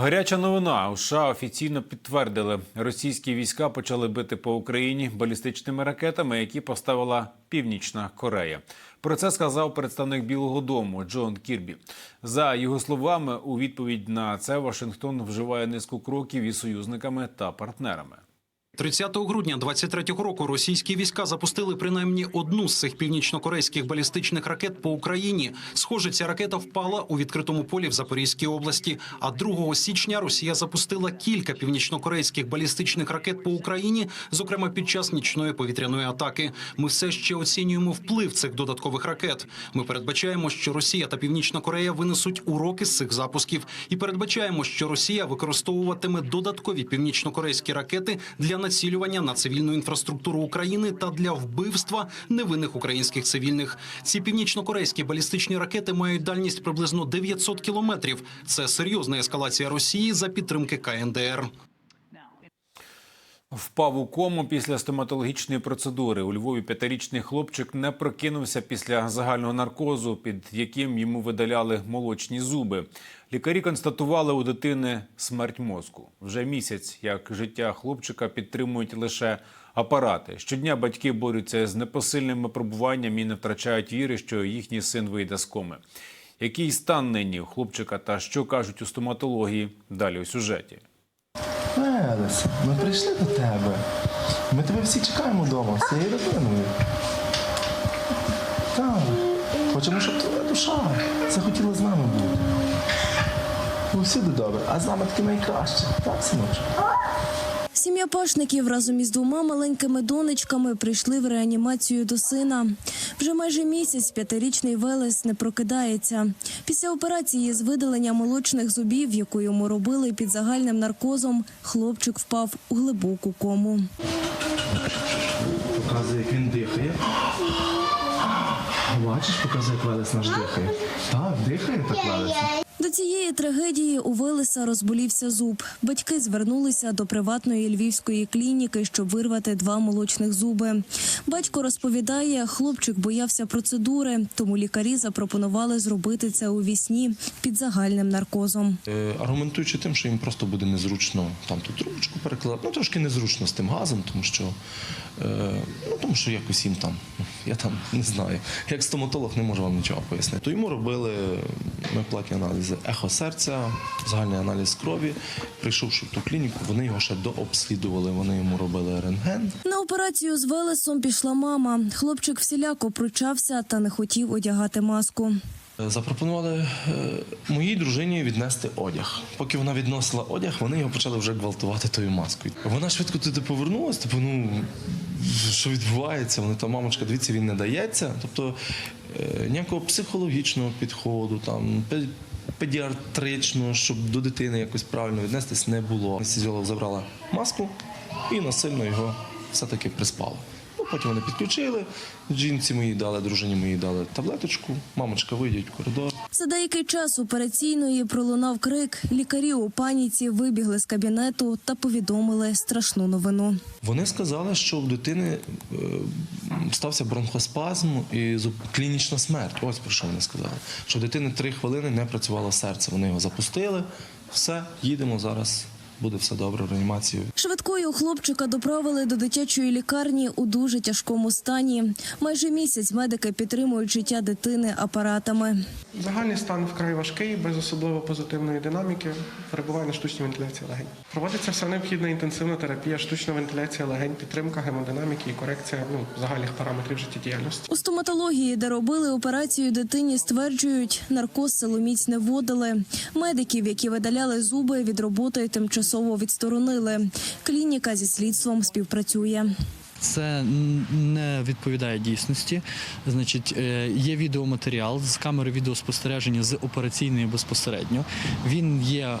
Гаряча новина. У США офіційно підтвердили, російські війська почали бити по Україні балістичними ракетами, які поставила Північна Корея. Про це сказав представник Білого Дому Джон Кірбі. За його словами, у відповідь на це Вашингтон вживає низку кроків із союзниками та партнерами. 30 грудня 23-го року російські війська запустили принаймні одну з цих північнокорейських балістичних ракет по Україні. Схоже, ця ракета впала у відкритому полі в Запорізькій області. А 2 січня Росія запустила кілька північнокорейських балістичних ракет по Україні, зокрема під час нічної повітряної атаки. Ми все ще оцінюємо вплив цих додаткових ракет. Ми передбачаємо, що Росія та Північна Корея винесуть уроки з цих запусків, і передбачаємо, що Росія використовуватиме додаткові північнокорейські ракети для націлювання на цивільну інфраструктуру України та для вбивства невинних українських цивільних. Ці північнокорейські балістичні ракети мають дальність приблизно 900 кілометрів. Це серйозна ескалація Росії за підтримки КНДР. Впав у кому після стоматологічної процедури. У Львові п'ятирічний хлопчик не прокинувся після загального наркозу, під яким йому видаляли молочні зуби. Лікарі констатували у дитини смерть мозку. Вже місяць, як життя хлопчика підтримують лише апарати. Щодня батьки борються з непосильним випробуванням і не втрачають віри, що їхній син вийде з коми. Який стан нині у хлопчика та що кажуть у стоматології? Далі у сюжеті. Елес, ми прийшли до тебе. Ми тебе всі чекаємо вдома, з цією родиною. Так. Хочемо, щоб твоя душа захотіла з нами бути. Усюди добре, а з нами таки найкраще. Так, синочок? Сім'я Пашників разом із двома маленькими донечками прийшли в реанімацію до сина. Вже майже місяць п'ятирічний Велес не прокидається. Після операції з видалення молочних зубів, яку йому робили під загальним наркозом, хлопчик впав у глибоку кому. Показує, як він дихає. Бачиш, показує, як Велес наш дихає. Так, дихає так Велес. До цієї трагедії у Велеса розболівся зуб. Батьки звернулися до приватної львівської клініки, щоб вирвати два молочних зуби. Батько розповідає, хлопчик боявся процедури, тому лікарі запропонували зробити це у вісні під загальним наркозом. Е, Аргументуючи тим, що їм просто буде незручно там ту трубочку перекладати. Ну трошки незручно з тим газом, тому що е, ну тому що якось їм там, я там не знаю, як стоматолог не можу вам нічого пояснити. То йому робили ми платні аналізи ехо серця, загальний аналіз крові. Прийшовши в ту клініку, вони його ще дообслідували. Вони йому робили рентген. На операцію з Велесом пішла мама. Хлопчик всіляко пручався та не хотів одягати маску. Запропонували е, моїй дружині віднести одяг. Поки вона відносила одяг, вони його почали вже гвалтувати тою маскою. Вона швидко туди повернулася, типу, ну що відбувається? Вони там, мамочка, дивіться, він не дається. Тобто е, ніякого психологічного підходу, там пе- педіатричного, щоб до дитини якось правильно віднестись, не було. Сізіолог забрала маску і насильно його все-таки приспала. Потім вони підключили. Жінці моїй дали, дружині моїй дали таблеточку. Мамочка, вийдіть в коридор. За деякий час операційної пролунав крик. Лікарі у паніці вибігли з кабінету та повідомили страшну новину. Вони сказали, що в дитини е, стався бронхоспазм і клінічна смерть. Ось про що вони сказали. Що в дитини три хвилини не працювало серце. Вони його запустили. Все, їдемо зараз. Буде все добре в реанімацію. Швидкою хлопчика доправили до дитячої лікарні у дуже тяжкому стані. Майже місяць медики підтримують життя дитини апаратами. Загальний стан вкрай важкий, без особливо позитивної динаміки, перебуває на штучній вентиляції легень. Проводиться вся необхідна інтенсивна терапія, штучна вентиляція легень, підтримка гемодинаміки і корекція ну, загальних параметрів життєдіяльності. У стоматології, де робили операцію дитині, стверджують, наркоз силоміць не вводили. Медиків, які видаляли зуби, від роботи тимчасово відсторонили. Клініка зі слідством співпрацює. Це не відповідає дійсності. Значить, е, є відеоматеріал з камери відеоспостереження з операційної безпосередньо. Він є е,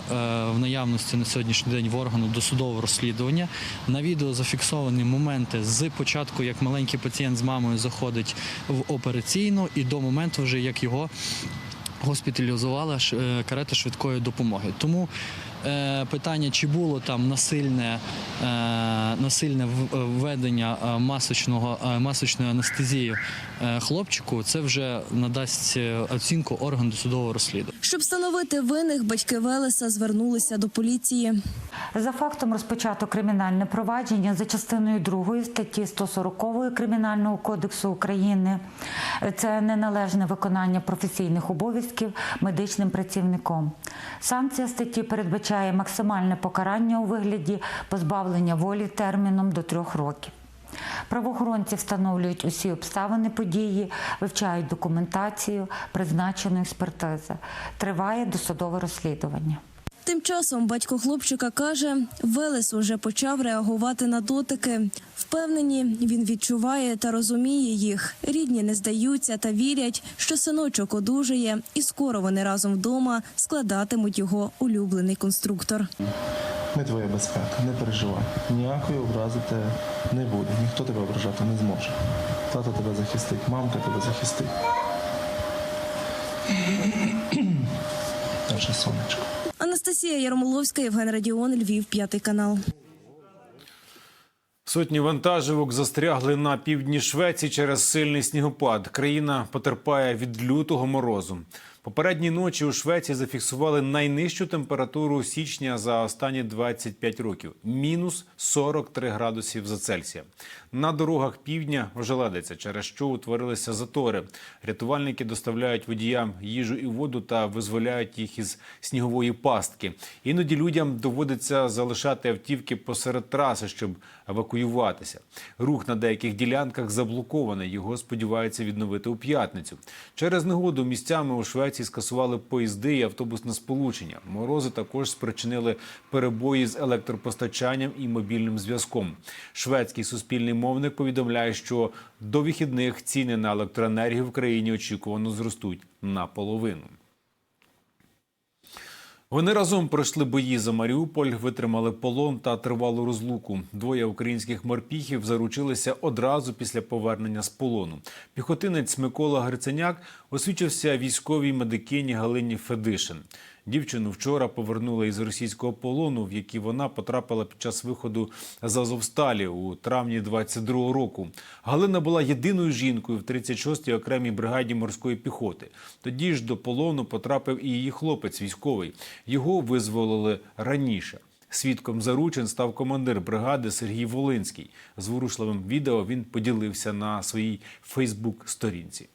в наявності на сьогоднішній день в органу досудового розслідування. На відео зафіксовані моменти з початку, як маленький пацієнт з мамою заходить в операційну, і до моменту, вже як його госпіталізувала е, карета швидкої допомоги. Тому питання, чи було там насильне, е, насильне е, введення е, масочного, е, масочної анестезії е, хлопчику, це вже надасть е, оцінку орган досудового розслідування. Щоб встановити винних, батьки Велеса звернулися до поліції. За фактом розпочато кримінальне провадження за частиною 2 статті 140 Кримінального кодексу України. Це неналежне виконання професійних обов'язків медичним працівником. Санкція статті передбачає максимальне покарання у вигляді позбавлення волі терміном до трьох років. Правоохоронці встановлюють усі обставини події, вивчають документацію, призначену експертизу, Триває досудове розслідування. Тим часом батько хлопчика каже, Велес уже почав реагувати на дотики. Впевнені, він відчуває та розуміє їх. Рідні не здаються та вірять, що синочок одужає, і скоро вони разом вдома складатимуть його улюблений конструктор. Ми твоя безпека, не переживай. Ніякої образи тебе не буде. Ніхто тебе ображати не зможе. Тато тебе захистить, мамка тебе захистить. Наше сонечко. Анастасія Ярмоловська, Євген Радіон, Львів, п'ятий канал. Сотні вантажівок застрягли на півдні Швеції через сильний снігопад. Країна потерпає від лютого морозу. Попередні ночі у Швеції зафіксували найнижчу температуру січня за останні 25 років мінус 43 градусів за Цельсія. На дорогах півдня ожеледиться, через що утворилися затори. Рятувальники доставляють водіям їжу і воду та визволяють їх із снігової пастки. Іноді людям доводиться залишати автівки посеред траси, щоб евакуюватися. Рух на деяких ділянках заблокований. Його сподіваються відновити у п'ятницю. Через негоду місцями у Швеції скасували поїзди і автобусне сполучення. Морози також спричинили перебої з електропостачанням і мобільним зв'язком. Шведський суспільний мовник повідомляє, що до вихідних ціни на електроенергію в країні очікувано зростуть наполовину. Вони разом пройшли бої за Маріуполь, витримали полон та тривалу розлуку. Двоє українських морпіхів заручилися одразу після повернення з полону. Піхотинець Микола Гриценяк освічився військовій медикині Галині Федишин. Дівчину вчора повернули із російського полону, в який вона потрапила під час виходу з Азовсталі у травні 22-го року. Галина була єдиною жінкою в 36-й окремій бригаді морської піхоти. Тоді ж до полону потрапив і її хлопець військовий. Його визволили раніше. Свідком заручин став командир бригади Сергій Волинський. Зворушливим відео він поділився на своїй Фейсбук-сторінці.